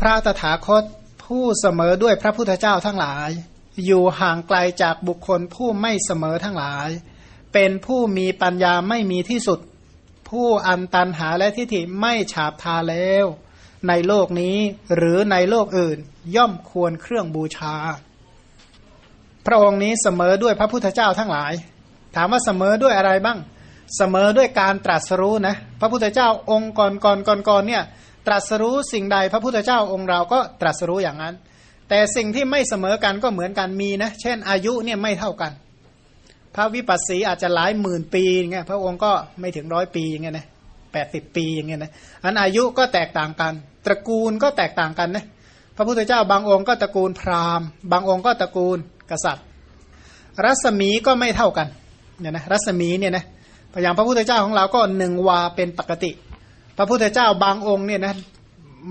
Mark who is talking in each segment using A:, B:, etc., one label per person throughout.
A: พระตถาคตผู้เสมอด้วยพระพุทธเจ้าทั้งหลาย อยู่ห่างไกลจากบุคคลผู้ไม่เสมอทั้งหลาย เป็นผู้มีปัญญาไม่มีที่สุด ผู้อันตันหาและทิฏฐิไม่ฉาบทาแล้ว ในโลกนี้หรือในโลกอื่นย่อมควรเครื่องบูชา พระองค์นี้เสมอด้วยพระพุทธเจ้าทั้งหลาย ถามว่าเสมอด้วยอะไรบ้าง เสมอด้วยการตรัสรู้นะ พระพุทธเจ้าองค์ก่อนก่อนก่อนก่อนเนี่ย ตรัสรู้สิ่งใดพระพุทธเจ้าองค์เราก็ตรัสรู้อย่างนั้น แต่สิ่งที่ไม่เสมอกันก็เหมือนกันมีนะเช่นอายุเนี่ยไม่เท่ากัน พระวิปัสสีอาจจะหลายหมื่นปีอย่างเงี้ยพระองค์ก็ไม่ถึงร้อยปีอย่างเงี้ยนะแปดสิบปีอย่างเงี้ยนะอันอายุก็แตกต่างกัน ตระกูลก็แตกต่างกันนะพระพุทธเจ้าบางองค์ก็ตระกูลพราหมณ์ บางองค์ก็ตระกูลกษัตริย์ รัศมีก็ไม่เท่ากันเนี่ยนะรัศมีเนี่ยนะอย่างพระพุทธเจ้าของเราก็หนึ่งวาเป็นปกติ พระพุทธเจ้าบางองค์เนี่ยนะ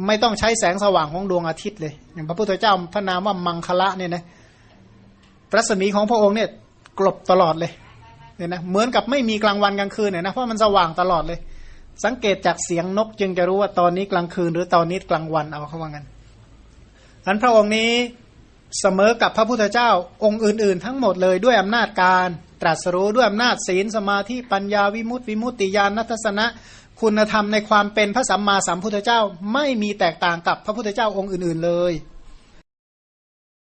A: ไม่ต้องใช้แสงสว่างของดวงอาทิตย์เลย อย่างพระพุทธเจ้าพระนามว่ามังคละเนี่ยนะรัศมีของพระองค์เนี่ยกลบตลอดเลยเนี่ยนะเหมือนกับไม่มีกลางวันกลางคืนเนี่ยนะเพราะมันสว่างตลอดเลย สังเกตจากเสียงนกจึงจะรู้ว่าตอนนี้กลางคืน หรือตอนนี้กลางวันเอาเขาว่างั้นอันพระองค์นี้เสมอกับพระพุทธเจ้าองค์อื่น ๆ ทั้งหมดเลยด้วยอำนาจการตรัสรู้ด้วยอำนาจศีลสมาธิปัญญาวิมุตติวิมุตติญาณนัทสนะ คุณธรรมในความเป็นพระสัมมาสัมพุทธเจ้าไม่มีแตกต่างกับพระพุทธเจ้าองค์อื่น ๆ เลย